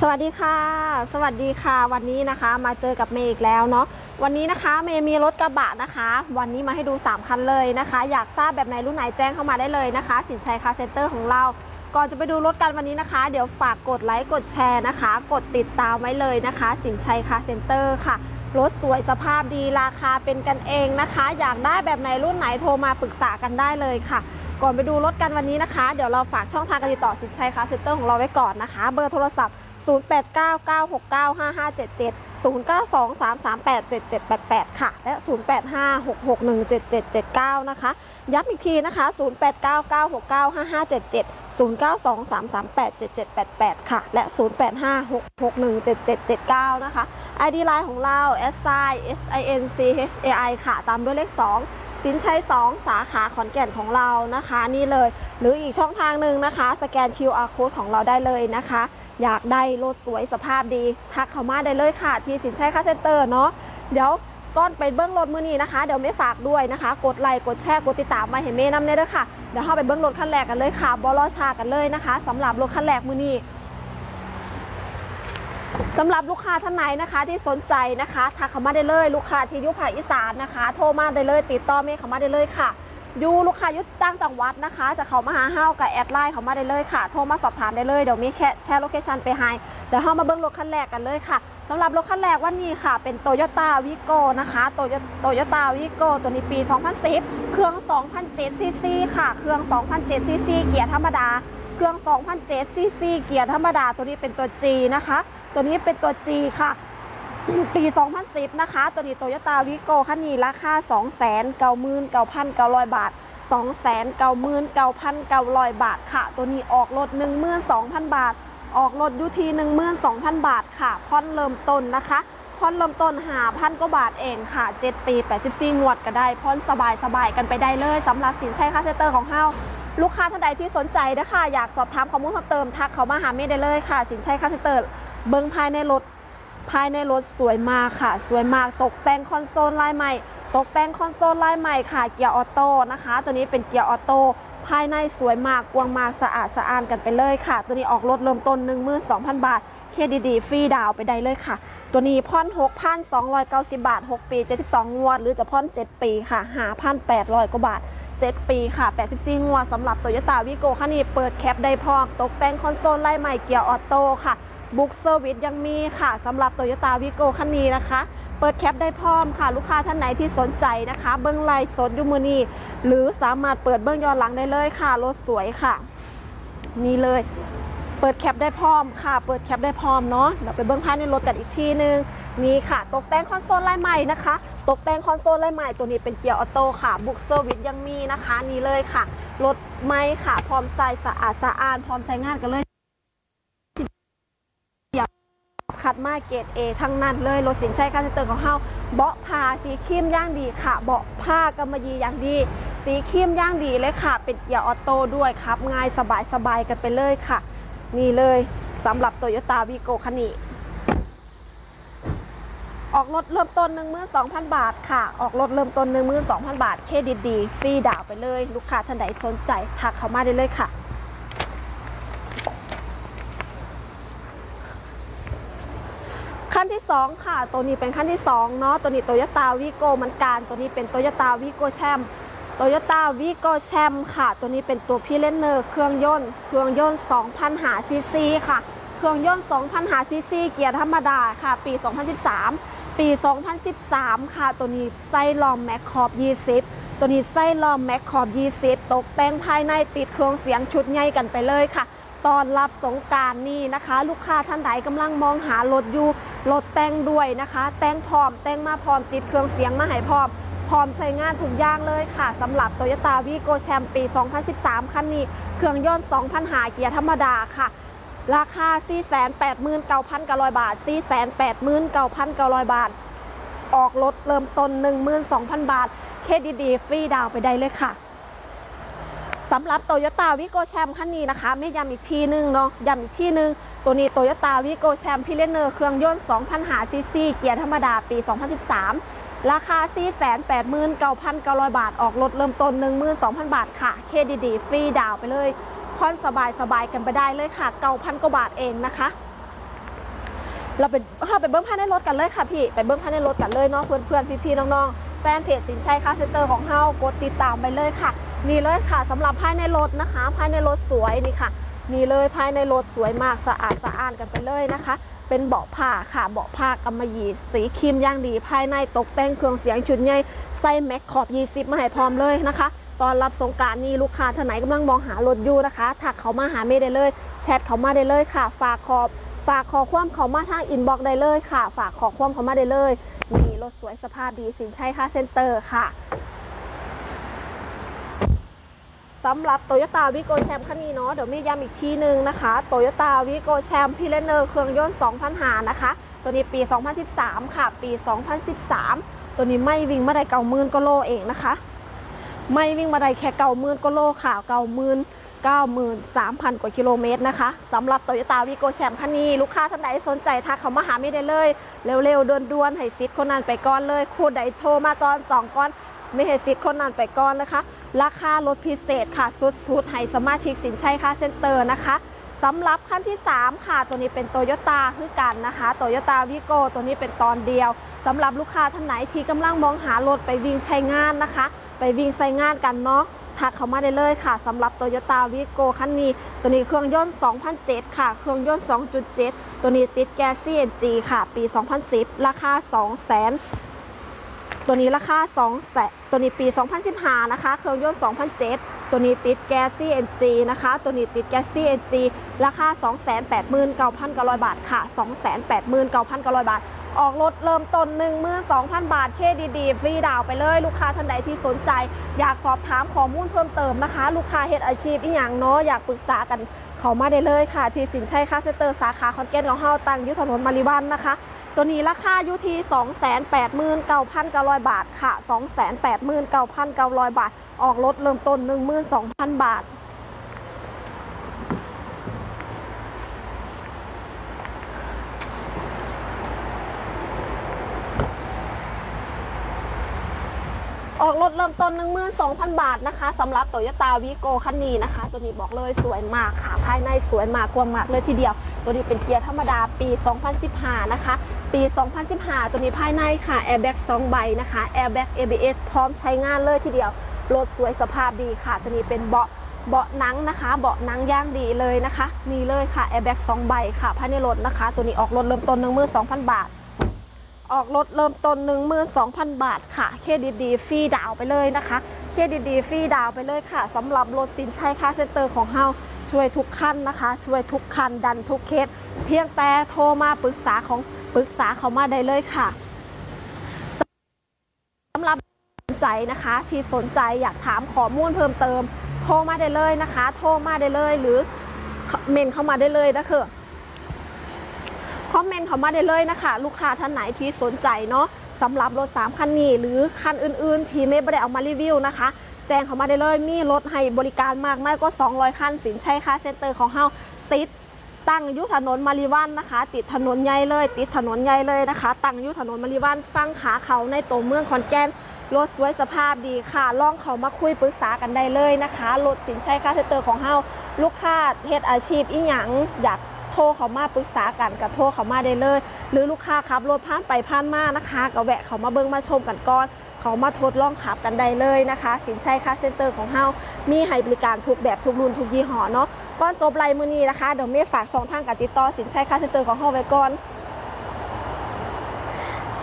สวัสดีค่ะ สวัสดีค่ะ วันนี้นะคะมาเจอกับเมย์อีกแล้วเนาะวันนี้นะคะเมย์มีรถกระบะนะคะ วันนี้มาให้ดู 3 คันเลยนะคะ อยากทราบแบบไหนรุ่นไหนแจ้งเข้ามาได้เลยนะคะ สินชัยคาร์เซ็นเตอร์ของเรา ก่อนจะไปดูรถกันวันนี้นะคะ เดี๋ยวฝากกดไลค์กดแชร์นะคะ กดติดตามไว้เลยนะคะ สินชัยคาร์เซ็นเตอร์ค่ะรถสวยสภาพดีราคาเป็นกันเองนะคะ อยากได้แบบไหนรุ่นไหนโทรมาปรึกษากันได้เลยค่ะ ก่อนไปดูรถกันวันนี้นะคะ เดี๋ยวเราฝากช่องทางการติดต่อสินชัยคาร์เซ็นเตอร์ของเราไว้ก่อนนะคะ เบอร์โทรศัพท์ 0899695577 0923387788 ค่ะ และ 0856617779 นะคะ ย้ำอีกทีนะคะ 0899695577 0923387788 ค่ะ และ 0856617779 นะคะ ID ไลน์ของเรา s i s i n c h a i ค่ะ ตามด้วยเลข 2สินชัย 2 สาขาขอนแก่นของเรานะคะ นี่เลย หรืออีกช่องทางหนึ่งนะคะ สแกน QR code ของเราได้เลยนะคะ อยากได้รถสวยสภาพดี ทักเข้ามาได้เลยค่ะ ที่สินชัยคาเซ็นเตอร์เนาะเดี๋ยวก่อนไปเบื้องรถมือนี้นะคะ เดี๋ยวไม่ฝากด้วยนะคะ กดไลค์กดแชร์กดติดตามมาเห็นเมย์นำได้ด้วยค่ะเดี๋ยวเข้าไปเบื้องรถคันแรกกันเลยค่ะบอลชากันเลยนะคะสำหรับรถคันแรกมือนี้สำหรับลูกค้าท่านไหนนะคะที่สนใจนะคะทักเข้ามาได้เลย ลูกค้าที่ยุภาคอีสานนะคะ โทรมาได้เลย ติดต่อเมย์เข้ามาได้เลยค่ะ ยู่ลูกค้ายุต่างจังหวัดนะคะ จะเข้ามาหาเฮากับแอดไลน์เขามาได้เลยค่ะ โทรมาสอบถามได้เลย เดี๋ยวมีแค่แชร์โลเคชันไปให้ เดี๋ยวเฮามาเบิ้งรถคันแรกกันเลยค่ะสำหรับรถคันแรกวันนี้ค่ะ เป็นโตโยต้าวิโก้นะคะโตโยโตโยต้าวิโก้ตัวนี้ปี 2010 เครื่อง 2007ซีซีค่ะ เครื่อง 2007ซีซีเกียร์ธรรมดา เครื่อง 2007ซีซีเกียร์ธรรมดา ตัวนี้เป็นตัว G นะคะ ตัวนี้เป็นตัว G ค่ะ ปี 2010 นะคะ ตัวนี้โตโยต้าวิโก้คันนี้ราคา299,900 บาท 299,900 บาทค่ะ ตัวนี้ออกรถ 12,000 บาท ออกรถอยู่ที่12,000 บาทค่ะผ่อนเริ่มต้นนะคะผ่อนเริ่มต้น5,000กว่าบาทเองค่ะ 7 ปี 84 งวดก็ได้ผ่อนสบายสบายกันไปได้เลยสำหรับสินชัยคาเซเตอร์ของเฮาลูกค้าท่านใดที่สนใจนะคะอยากสอบถามข้อมูลเพิ่มเติมทักเขามาหาเมย์ได้เลยค่ะ สินชัยคาเซเตอร์เบิ้งภายในรถ ภายในรถสวยมากค่ะ สวยมากตกแต่งคอนโซลลายใหม่ ตกแต่งคอนโซลลายใหม่ค่ะ เกียร์ออโต้นะคะ ตัวนี้เป็นเกียร์ออโต้ภายในสวยมากกวางมากสะอาดสะอ้านกันไปเลยค่ะ ตัวนี้ออกรถเริ่มต้น12,000 บาทเครดิตดีฟรีดาวไปได้เลยค่ะ ตัวนี้พ่อน6,290 บาท 6 ปี 72 งวด หรือจะพ่อน 7 ปีค่ะ5,800 กว่าบาท 7 ปีค่ะ 84 งวดสำหรับโตโยต้าวีโก้คันนี้เปิดแคปได้พร้อมตกแต่งคอนโซลไล่ใหม่เกียร์ออโต้ค่ะ บุ๊กเซอร์วิสยังมีค่ะสำหรับโตโยต้าวีโก้คันนี้นะคะ เปิดแคปได้พร้อมค่ะ ลูกค้าท่านไหนที่สนใจนะคะ เบิ้องไลน์สดยูมือนีหรือสามารถเปิดเบิ้องย้อนหลังได้เลยค่ะรถสวยค่ะ นี่เลย เปิดแคปได้พร้อมค่ะ เปิดแคปได้พร้อมเนาะเดี๋ยวไปเบิ้องภายในรถกันอีกทีนึงนี่ค่ะ ตกแต่งคอนโซลลายใหม่นะคะ ตกแต่งคอนโซลลายใหม่ตัวนี้เป็นเกียร์ออโต้ค่ะ บุ๊กเซอร์วิสยังมีนะคะ นี่เลยค่ะ รถไม้ค่ะ พร้อมใส่สะอาดสะอ้านพร้อมใช้งานกันเลย คัดมาเกตเอทั้งนั้นเลยรถสินชัยคารเซนเตอร์ของเฮาเบาะผ้าสีครีมย่างดีค่ะเบาะผ้ากำมะหยี่อย่างดี สีครีมย่างดีเลยค่ะ เป็นเกียร์ออโต้ด้วยครับง่ายสบายสบายกันไปเลยค่ะ นี่เลยสำหรับโตโยต้าวีโกคันนี้ออกรถเริ่มต้น12,000 บาทค่ะ ออกรถเริ่มต้น12,000 บาท เครดิตดี ฟรีดาวไปเลย ลูกค้าท่านใดสนใจ ทักเข้ามาได้เลยค่ะ ขั้นที่ 2 ค่ะ ตัวนี้เป็นขั้นที่2เนาะตัวนี้โตโยต้าวีโก้มันการ ตัวนี้เป็นโตโยต้าวีโก้แชมโตโยต้าวีโก้แชมค่ะ ตัวนี้เป็นตัวพี่เลนเนอร์เครื่องยนต์เครื่องยนต์2,000หาซีซีค่ะ เครื่องยนต์2,000หาซีซีเกียร์ธรรมดาค่ะ ปี 2013 ปี 2013 ค่ะ ตัวนี้ไส้ลอมแมคคอบ20 ตัวนี้ไส้ลอมแมคคอบ20 ตกแต่งภายในติดเครื่องเสียงชุดใหญ่กันไปเลยค่ะ ตอนรับสงการนี่นะคะ ลูกค้าท่านใดกำลังมองหารถอยู่รถแต่งด้วยนะคะ แต่งพร้อม แต่งมาพร้อมติดเครื่องเสียงมาให้พร้อม พร้อมใช้งานทุกอย่างเลยค่ะสำหรับ t o y ยต้าวีโกแชมปี 2013 คันนี้ เครื่องยนต์2,000หาเกียร์ธรรมดาค่ะราคา 489,900 บาท 489,900 บาท ออกรถเริ่มต้น 12,000 บาท เครดิตดีฟรีดาวไปได้เลยค่ะ สำหรับโตโยต้าวิโกแชมคันนี้นะคะไม่ย้ำอีกทีนึงเนาะย้ำอีกทีนึง ตัวนี้โตโยต้าวิโกแชมพิเลเนอร์เครื่องยนต์2,000หาซีซีเกียร์ธรรมดาปี 2013 ราคา 489,900 บาท ออกรถเริ่มต้น 12,000 บาทค่ะ เครดิตดีฟรีดาวไปเลยผ่อนสบายสบายกันไปได้เลยค่ะ 9,000 กว่าบาทเองนะคะ เราไปเข้าไปเบิ้งภายในรถกันเลยค่ะพี่ ไปเบิ้งภายในรถกันเลยเนาะเพื่อนเพื่อนพี่พี่ๆน้องๆแฟนเพจสินชัยคาเซ็นเตอร์ของเฮากดติดตามไปเลยค่ะ นี่เลยค่ะสำหรับภายในรถนะคะ ภายในรถสวยนี่ค่ะ นี่เลยภายในรถสวยมากสะอาดสะอ้านกันไปเลยนะคะ เป็นเบาะผ้าค่ะเบาะผ้ากำมะหยี่สีครีมย่างดี ภายในตกแต่งเครื่องเสียงชุดใหญ่ใส่แม็กขอบ20มาให้พร้อมเลยนะคะตอนรับสงการนี่ลูกค้าท่านไหนกำลังมองหารถอยู่นะคะถักเขามาหาเมย์ได้เลย แชทเขามาได้เลยค่ะ ฝากขอบฝากขอความเขามาทางอินบ็อกซ์ได้เลยค่ะ ฝากขอความเขามาได้เลยนี่รถสวยสภาพดีสินชัยค่าเซ็นเตอร์ค่ะ สำหรับโตโยต้าวิโกแชมคันนี้เนาะเดี๋ยวมีย้ำอีกทีนึงนะคะโตโยต้าวิโกแชมพีเลเนอร์เครื่องยนต์2,000หานะคะ ตัวนี้ปี 2013 ค่ะ ปี 2013 ตัวนี้ไม่วิ่งมาได้เก่ามื่นก็โลเองนะคะ ไม่วิ่งมาได้แค่เก่ามื่นก็โลค่ะเก่ามื่น93,000 กว่ากิโลเมตรนะคะสำหรับโตโยต้าวีโกแชมคันนี้ ลูกค้าท่านใดสนใจทักเขามาหาไม่ได้เลย เร็วๆด่วนๆให้ซิดคนนั้นไปก่อนเลยคู่ใดโทรมาก่อนจองก่อนไม่ให้ซิดคนนั้นไปก่อนนะคะ ราคาลดพิเศษค่ะสุดๆให้สมาชิกสินชัยค่าเซ็นเตอร์นะคะสำหรับขั้นที่ 3 ค่ะ ตัวนี้เป็นโตโยต้าคือกันนะคะโตโยต้าวีโกตัวนี้เป็นตอนเดียวสำหรับลูกค้าท่านไหนที่กำลังมองหารถไปวิ่งใช้งานนะคะ ไปวิ่งใช้งานกันเนาะทักเข้ามาได้เลยค่ะสำหรับ Toyota v i g o คันนี้ ตัวนี้เครื่องยนต์2007 ค่ะ เครื่องยนต์ 2.7 ตัวนี้ติดแก๊ส CNG ค่ะ ปี 2010 ราคา 200,000 ตัวนี้ราคา2แสน ตัวนี้ปี 2015 นะคะ เครื่องยนต์ 2007 ตัวนี้ติดแก๊ส CNG นะคะ ตัวนี้ติดแก๊ส CNG ราคา 289,900 บาทค่ะ 289,900 บาท ออกรถเริ่มต้น1 2,000 บาท เคดิตดีฟรีดาวไปเลย ลูกค้าท่านใดที่สนใจ อยากสอบถามข้อมูลเพิ่มเติมนะคะ ลูกค้าเฮ็ดอาชีพอีหยังเนาะ อยากปรึกษากันเขามาได้เลยค่ะ ที่สินชัยค่าเซเตอร์สาขาคอนแกนของเฮาตั้งยุทธถนนมาริวันนะคะ ตัวนี้ราคาอยู่ที่289,900 บาทค่ะ 289,900 บาท ออกรถเริ่มต้น 12,000 บาท ออกรถเริ่มต้น 12,000 บาทนะคะสำหรับ Toyota v i g o คันนี้นะคะ ตัวนี้บอกเลยสวยมากค่ะ ภายในสวยมากกว้างมากเลยทีเดียว ตัวนี้เป็นเกียร์ธรรมดาปี 2015 นะคะ ปี 2015 ตัวนี้ภายในค่ะ airbag 2ใบนะคะ airbag ABS พร้อมใช้งานเลยทีเดียวรถสวยสภาพดีค่ะ ตัวนี้เป็นเบาะเบาะหนังนะคะ เบาะหนังย่างดีเลยนะคะนี่เลยค่ะ airbag 2ใบค่ะภายในรถนะคะ ตัวนี้ออกรถเริ่มต้น12,000 บาท ออกรถเริ่มต้น12,000บาทค่ะเครดิตดีฟรีดาวไปเลยนะคะเครดิตดีฟรีดาวไปเลยค่ะสำหรับรถสินชัยค่าเซ็นเตอร์ของเฮาช่วยทุกคันนะคะ ช่วยทุกคันดันทุกเคสเพียงแต่โทรมาปรึกษาของปรึกษาเขามาได้เลยค่ะสำหรับสนใจนะคะ ที่สนใจอยากถามข้อมูลเพิ่มเติม โทรมาได้เลยนะคะ โทรมาได้เลยหรือเมนเข้ามาได้เลยนะคือ คอมเมนต์เข้ามาได้เลยนะคะ ลูกค้าท่านไหนที่สนใจเนาะสำหรับรถ 3 คันนี้ หรือคันอื่นๆ ที่ไม่ได้เอามารีวิวนะคะ แจ้งเข้ามาได้เลยมีรถให้บริการมากมากก็ 200 คัน สินใช่ค่าเซ็นเตอร์ของเฮาติดตั้งยุถนนมาริวันนะคะ ติดถนนใหญ่เลย ติดถนนใหญ่เลยนะคะ ตั้งยุถนนมาริวันฟังขาเขาในตัวเมืองขอนแก่นรถสวยสภาพดีค่ะลองเขามาคุยปรึกษากันได้เลยนะคะรถสินใช่ค่าเซ็นเตอร์ของเฮาลูกค้าเฮ็ดอาชีพอีหยังอยาก โทรเขามาปรึกษากันกับโทรเขามาได้เลย หรือลูกค้าขับรถผ่านไปผ่านมานะคะก็แวะเขามาเบิ้งมาชมกันก่อนเขามาทดลองขับกันได้เลยนะคะ สินชัยค่าเซ็นเตอร์ของเฮามีให้บริการทุกแบบทุกรุ่นทุกยี่ห้อเนาะก่อนจบไลน์มือนี้นะคะเดี๋ยวเมย์ฝากช่องทางการติดต่อสินชัยค่าเซ็นเตอร์ของเฮาไว้ก่อน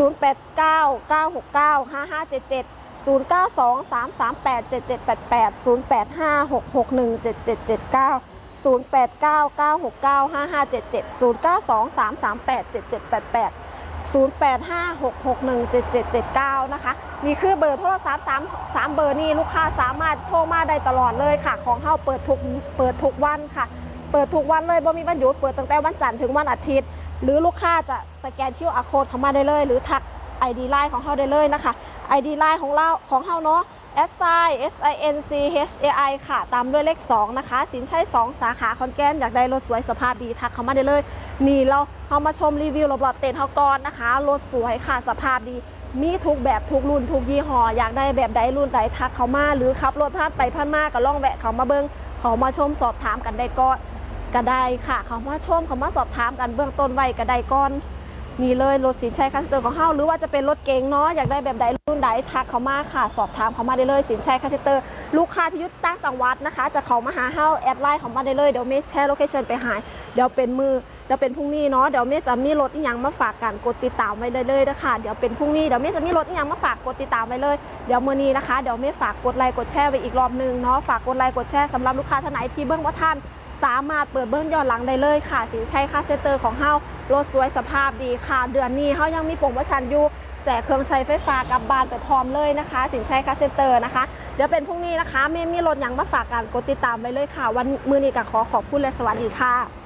0899695577 0923387788 0856617779 0899669577 0899669577 0856617788นะคะนี่คือเบอร์โทรศัพท์3 3เบอร์นี้ลูกค้าสามารถโทรมาได้ตลอดเลยค่ะ ของเฮาเปิดทุกเปิดทุกวันค่ะ เปิดทุกวันเลยบ่มีวันหยุดเปิดตั้งแต่วันจันทร์ถึงวันอาทิตย์ หรือลูกค้าจะสแกน QR code เข้ามาได้เลย หรือทัก ID Line ของเฮาได้เลยนะคะ ID Line ของเราของเฮาเนาะ S I S I N C H A I ค่ะ ตามด้วยเลข 2 นะคะ สินชัย 2 สาขาคอนแกนอยากได้รถสวยสภาพดีทักเข้ามาได้เลย นี่เราเอามาชมรีวิวรอบๆเต็นท์เฮาก่อนนะคะ รถสวยค่ะสภาพดี มีทุกแบบทุกรุ่นทุกยี่ห้ออยากได้แบบใดรุ่นใดทักเขามา หรือขับรถผ่านไปผ่านมาก็ล่องแวะเขามาเบิงเขามาชมสอบถามกันได้ก่อนก็ได้ค่ะ เขามาชมเขามาสอบถามกันเบื้องต้นไว้ก็ได้ก่อน นี่เลยรถสินชัยคัสเตอร์ของเฮาหรือว่าจะเป็นรถเก๋งเนาะอยากได้แบบใดรุ่นใดทักเขามาค่ะ สอบถามเขามาได้เลยสินชัยคัสเตอร์ ลูกค้าที่ยุดตั้งจังหวัดนะคะ จะเขามาหาเฮาแอดไลน์เขามาได้เลยเดี๋ยวเมย์แชร์โลเคชั่นไปหายเดี๋ยวเป็นมือเดี๋ยวเป็นพรุ่งนี้เนาะเดี๋ยวเมย์จะมีรถอีหยังมาฝากกันกดติดตามไว้ได้เลยนะคะเดี๋ยวเป็นพรุ่งนี้เดี๋ยวเมย์จะมีรถอีหยังมาฝากกดติดตามไว้เลยเดี๋ยวมื้อนี้นะคะเดี๋ยวเมย์ฝากกดไลค์กดแชร์ไว้อีกรอบนึงเนาะฝากกดไลค์กดแชร์สำหรับลูกค้าท่านไหนที่เบิ่งว่าท่าน สามารถเปิดเบิ้งย้อนหลังได้เลยค่ะสินชัยคาเซเตอร์ของเฮารถสวยสภาพดีค่ะ เดือนนี้เฮายังมีโปรโมชั่นอยู่แจกเครื่องใช้ไฟฟ้ากับบ้านไปพร้อมเลยนะคะ สินชัยคาเซเตอร์นะคะ เดี๋ยวเป็นพรุ่งนี้นะคะเมมีรถยังมาฝากกันกดติดตามไปเลยค่ะ วันมือนี้ก็ขอขอบคุณและสวัสดีค่ะ